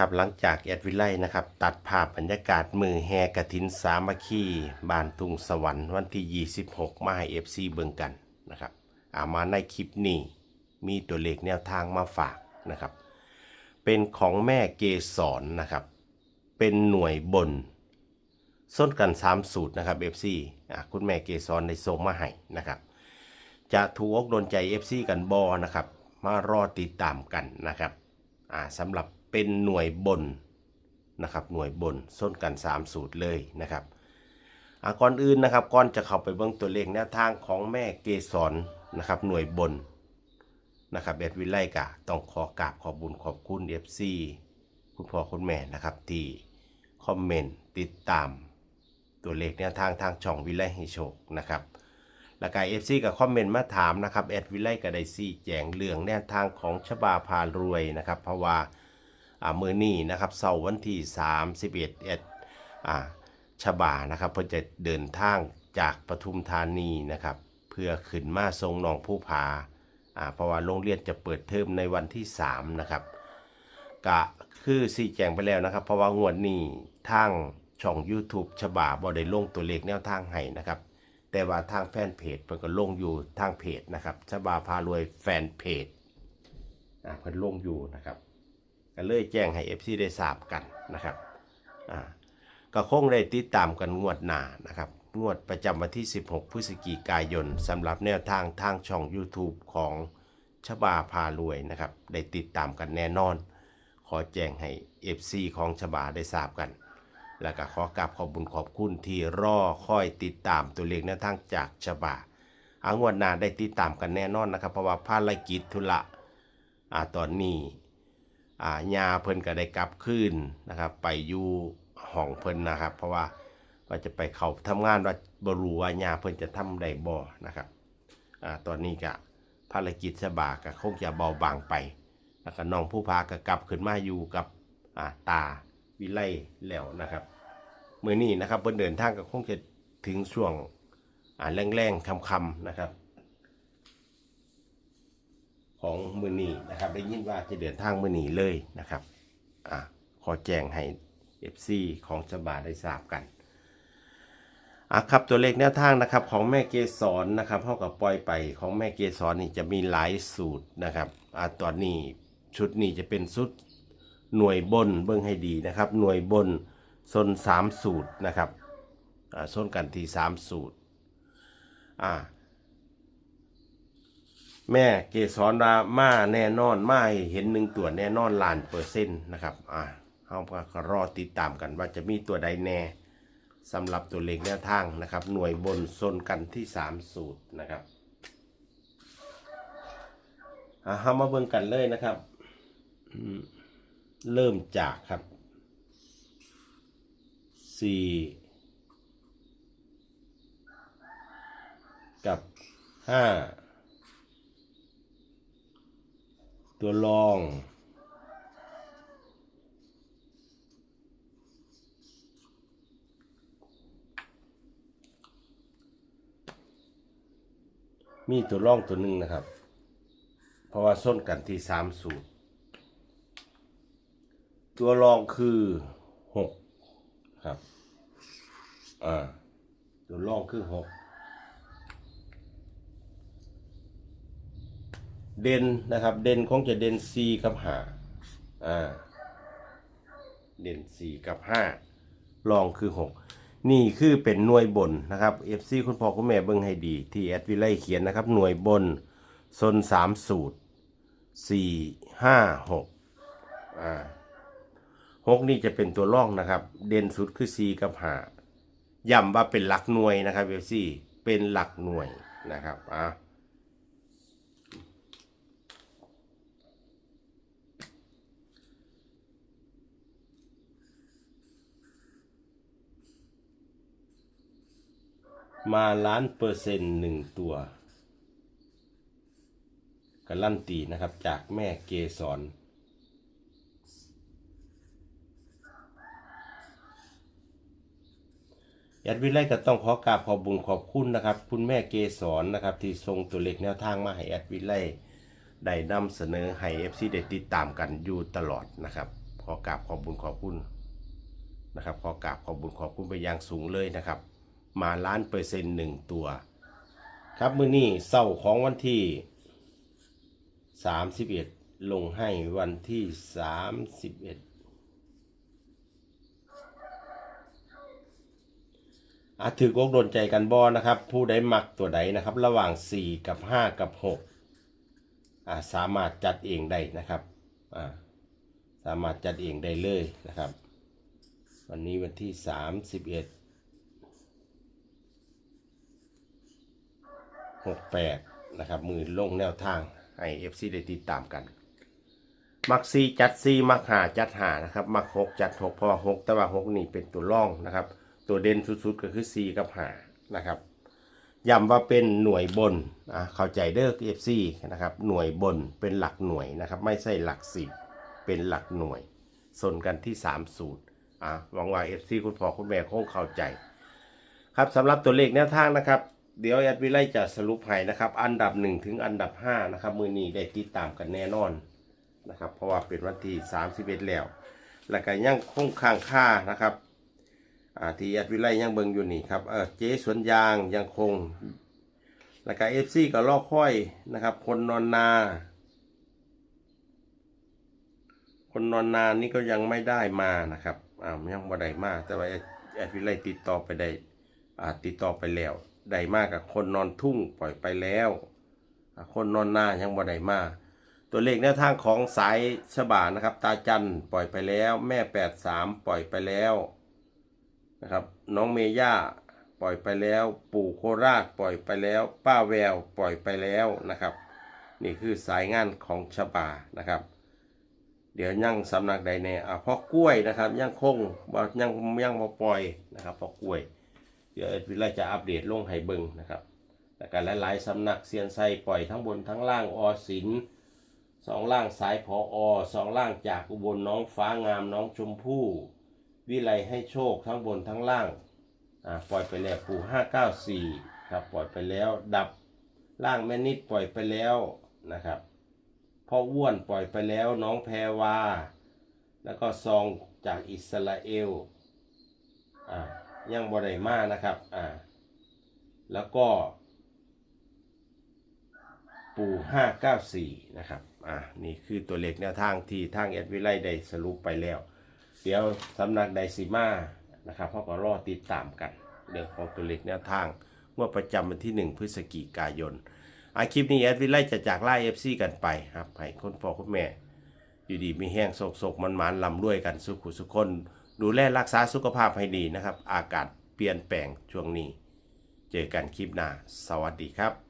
ครับหลังจากแอดวิไลนะครับ ตัดภาพบรรยากาศมือแห่กระถินสามัคคีบานทุงสวรรค์วันที่ 26 มาให้ FC เบิ่งกันนะครับอามาในคลิปนี้ มีตัวเลขแนวทางมาฝากนะครับ เป็นของแม่เกสรนะครับ เป็นหน่วยบน ส้นกัน 3 สูตรนะครับ FC อะคุณแม่เกสรได้ส่งมาให้นะครับ จะถูกอกโดนใจ FC กันบอนะครับ มารอติดตามกันนะครับอ่าสำหรับ เป็นหน่วยบนนะครับหน่วยบนส้นกัน 3 สูตรเลยนะครับก่อนอื่นนะครับก่อนจะเข้าไปเบิ่งตัวเลขแนวทางของแม่เกสรนะครับหน่วยบนนะครับเอ็ดวิไลกะต้องขอกราบขอบบุญขอบคุณ FC คุณพ่อคุณแม่นะครับที่คอมเมนต์ติดตามตัวเลขแนวทางทางช่องวิไลให้โชคนะครับแล้วก็เอฟซีกับคอมเมนต์มาถามนะครับแอดวิไลกับไดซี่แจงเรื่องแนวทางของชบาพารวยนะครับเพราะว่า มือนี้นะครับเสาร์วันที่ 31เอ็ดอ่าชบานะครับเพื่อจะเดินทางจากปทุมธานีนะครับ เพื่อขึ้นมาทรงหนองผู้พาเพราะว่าโรงเรียนจะเปิดเทอมในวันที่ 3 นะครับกะคือสี่แจงไปแล้วนะครับ เพราะว่างวดนี้ทางช่อง YouTube ฉบาบอได้ลงตัวเลขแนวทางให้นะครับ แต่ว่าทางแฟนเพจเพิ่นก็ลงอยู่ทางเพจนะครับฉบาพารวยแฟนเพจอ่าเพิ่นลงอยู่นะครับ ก็เลยแจ้งให้ FC ได้ทราบกันนะครับอ่าก็คงได้ติดตามกันงวดหน้านะครับงวดประจำวันที่ 16 พฤศจิกายนสำหรับแนวทางทางช่อง YouTube ของชบาพารวยนะครับ ได้ติดตามกันแน่นอน ขอแจ้งให้ FC ของฉบาได้ทราบกัน แล้วก็ขอกราบขอบบุญขอบคุณที่รอคอยติดตามตัวเลขแนวทางจากฉบาอางวดหน้าได้ติดตามกันแน่นอนนะครับ เพราะว่าภารกิจธุระอ่าตอนนี้ อ่ายาเพิ่นก็ได้กลับคืนนะครับ ไปอยู่ห้องเพิ่นนะครับ เพราะว่าว่าจะไปเขาทำงานว่าบรูว่ายาเพิ่นจะทำได้บ่นะครับอ่าตอนนี้ก็ภารกิจฉบาก็คงจะเบาบางไปแล้วก็น้องผู้พาก็กลับขึ้นมาอยู่กับอ่าตาวิไลแล้วนะครับเมื่อนี้นะครับเพิ่นเดินทางก็คงจะถึงช่วงอ่าแรงๆคำๆนะครับ ของมือนีนะครับ ได้ยินว่าจะเดินทางมือนีเลยนะครับอ่าขอแจ้งให้ FC ของฉบาได้ทราบกันอะครับตัวเลขแนวทางนะครับของแม่เกสรนะครับเท่ากับปล่อยไปของแม่เกสรนี่จะมีหลายสูตรนะครับอ่าตอนนี้ชุดนี้จะเป็นชุดหน่วยบนเบื้องให้ดีนะครับ หน่วยบนโซนสามสูตรนะครับอ่าโซนกันที่สามสูตรอ่า แม่เกสรรามาแน่นอนมาเห็นหนึ่งตัวแน่นอนล้านเปอร์เซ็นต์นะครับอ่าเราก็รอติดตามกันว่าจะมีตัวใดแน่สำหรับตัวเลขแนวทางนะครับ หน่วยบนโซนกันที่ 3 สูตรนะครับอ่าเรามาเบิ่งกันเลยนะครับเริ่มจากครับ 4 กับ 5 ตัวรอง มีตัวรองตัวหนึ่งนะครับ เพราะว่าส้นกันที่สามสูตร ตัวรองคือหกครับ อ่า ตัวรองคือหก เด่นนะครับ เด่นคงจะเด่น4กับ5อ่าเด่น4กับ5รองคือ6นี่คือเป็นหน่วยบนนะครับ FC คุณพ่อคุณแม่เบิ่งให้ดี ที่แอดวิไลเขียนนะครับ หน่วยบนโซน3สูตร4 5 6อ่า6นี่จะเป็นตัวร่องนะครับ เด่นสุดคือ4กับ5ย้ำว่าเป็นหลักหน่วยนะครับ FC เป็นหลักหน่วยนะครับอ่า มาล้านเปอร์เซ็นต์หนึ่งตัวการลั่นตีนะครับจากแม่เกสรยัดวิไลก็ต้องขอกราบขอบบุญขอบคุณนะครับ คุณแม่เกสรนะครับ ที่ทรงตัวเลขแนวทางมาให้แอดวิไลได้นำเสนอให้เอฟซีได้ติดตามกันอยู่ตลอดนะครับขขอกราบขอบบุญขอบคุณนะครับ ขอกราบขอบบุญขอบคุณไปอย่างสูงเลยนะครับ มาล้านเปอร์เซ็นต์หนึ่งตัว ครับมื้อนี้เศร้าของวันที่ 31 ลงให้วันที่ 31อาถือกอกโดนใจกันบอนะครับ ผู้ใดมักตัวใดนะครับ ระหว่าง 4 กับ 5 กับ 6อ่าสามารถจัดเองได้นะครับอ่าสามารถจัดเองได้เลยนะครับ วันนี้วันที่ 31 68นะครับ มือลงแนวทางให้ FC ได้ติดตามกัน มักซีจัดซีมักหาจัดหานะครับ มักหกจัดหกเพราะว่าหกแต่ว่าหกนี่เป็นตัวร่องนะครับ ตัวเด่นสุดๆก็คือซีกับหานะครับย้ำว่าเป็นหน่วยบนอะเข้าใจเด้อ FC นะครับ หน่วยบนเป็นหลักหน่วยนะครับ ไม่ใช่หลักสิบเป็นหลักหน่วยส่วนกันที่3สูตรอะหวังว่า FC คุณพ่อคุณแม่คงเข้าใจ ครับสำหรับตัวเลขแนวทางนะครับ เดี๋ยวแอดวิไลจะสรุปให้นะครับ อันดับ1ถึงอันดับ5นะครับ มือนี้ได้ติดตามกันแน่นอนนะครับ เพราะว่าเป็นวันที่31แล้ว แล้วก็ยังคงค้างค่านะครับที่แอดวิไลยังเบิงอยู่นี่ครับเจ๊สวนยางยังคง แล้วก็เอฟซีก็ลอกค่อยนะครับ คนนอนนา คนนอนนานี่ก็ยังไม่ได้มานะครับอ่ายังบ่ได้มาแต่ว่าแอดวิไลติดต่อไปได้ติดต่อไปแล้ว ได้มากกับคนนอนทุ่งปล่อยไปแล้ว คนนอนหน้ายังบ่ได้มากตัวเลขแนวทางของสายฉบานะครับ ตาจันปล่อยไปแล้ว แม่83ปล่อยไปแล้วนะครับ น้องเมย่าปล่อยไปแล้ว ปู่โคราชปล่อยไปแล้ว ป้าแววปล่อยไปแล้วนะครับ นี่คือสายงานของฉบานะครับ เดี๋ยวยังสำนักใดแน่อะพ่อกล้วยนะครับ ยังคงบ่ยังยังบ่ปล่อยนะครับพ่อกล้วย เดี๋ยววิไลจะอัปเดตลงให้เบิ่งนะครับแล้วก็หลายๆสำนักเซียนไซปล่อยทั้งบนทั้งล่างอสินสองล่างสายพออสองล่างจากอุบลน้องฟ้างามน้องชมพู่วิไลให้โชคทั้งบนทั้งล่างอ่าปล่อยไปแล้วปู่ห้าเก้าสี่ครับปล่อยไปแล้วดับล่างแม่นิดปล่อยไปแล้วนะครับพ่ออ้วนปล่อยไปแล้วน้องแพรวา แล้วก็ซองจากอิสราเอลอ่า ยังบริมานะครับอ่าแล้วก็ ปู594นะครับอ่านี่คือตัวเลขแนวทางที่ทางแอดวิไลได้สรุปไปแล้ว เดี๋ยวสำนักไดซิมานะครับเขาก็รอติดตามกันเรื่องของตัวเลขแนวทางงวดประจำวันที่ 1 พฤศจิกายนอาคลิปนี้แอดวิไลจะจากไล่เอฟซีกันไปครับให้คนพ่อคุณแม่ อยู่ดีมีแห้งโศกโศกมันหมันลำด้วยกันสุขุสุขคน ดูแลรักษาสุขภาพให้ดีนะครับ อากาศเปลี่ยนแปลงช่วงนี้ เจอกันคลิปหน้า สวัสดีครับ